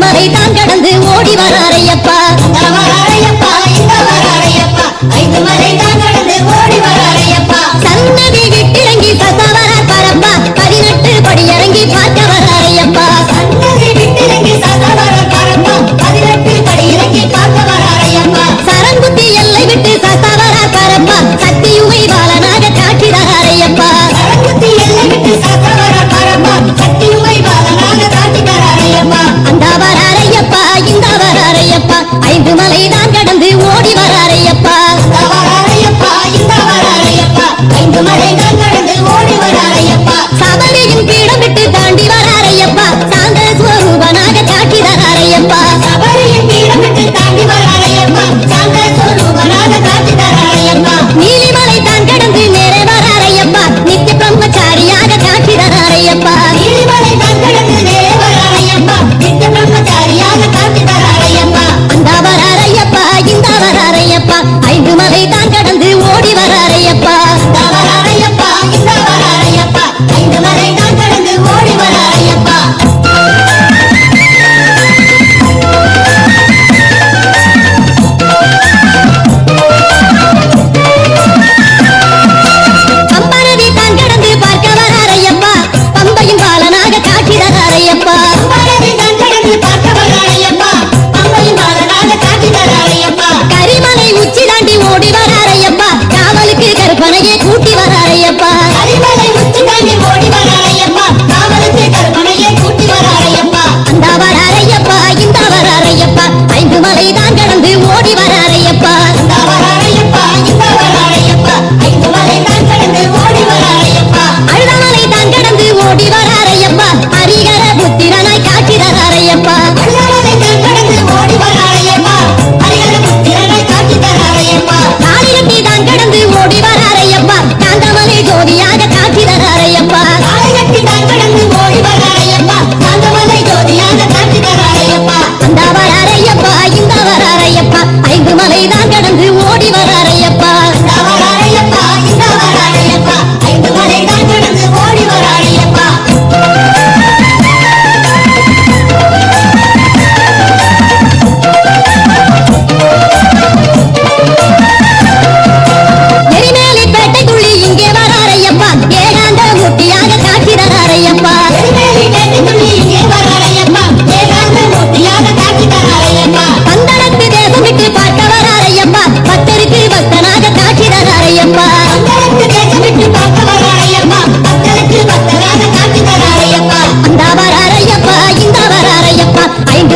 மலை தான் கடந்து ஓடி வரையப்பா Dale. தாண்டி ஓடி வர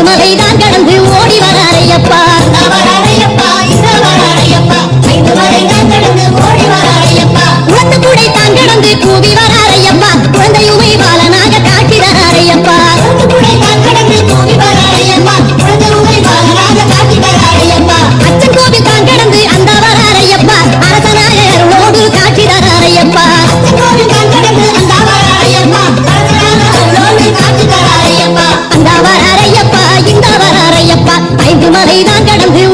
மலை தான் கடந்து ஓடி வராரையப்பா உடத்து கூட தான் கடந்து கூவி வராரை மலைதான் கடந்து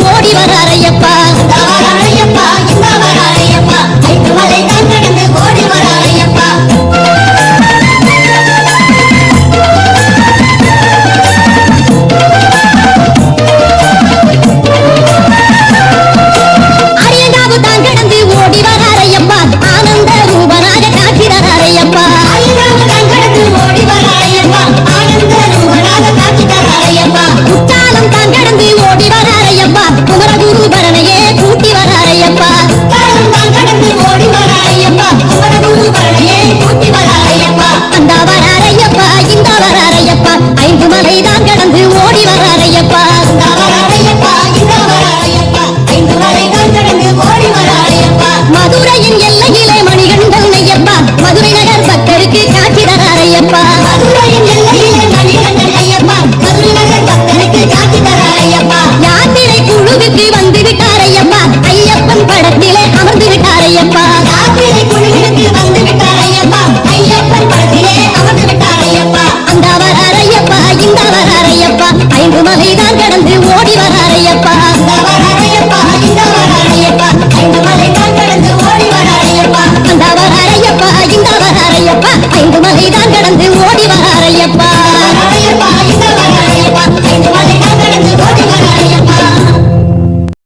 மதுரையின் எல்லையிலே மணிகண்டன் ஐயப்பா. மதுரை நகர் பக்தருக்கு காட்சி தரார் ஐயப்பா. மதுரையின் எல்லையிலே மணிகண்டன் கடந்து ஓடி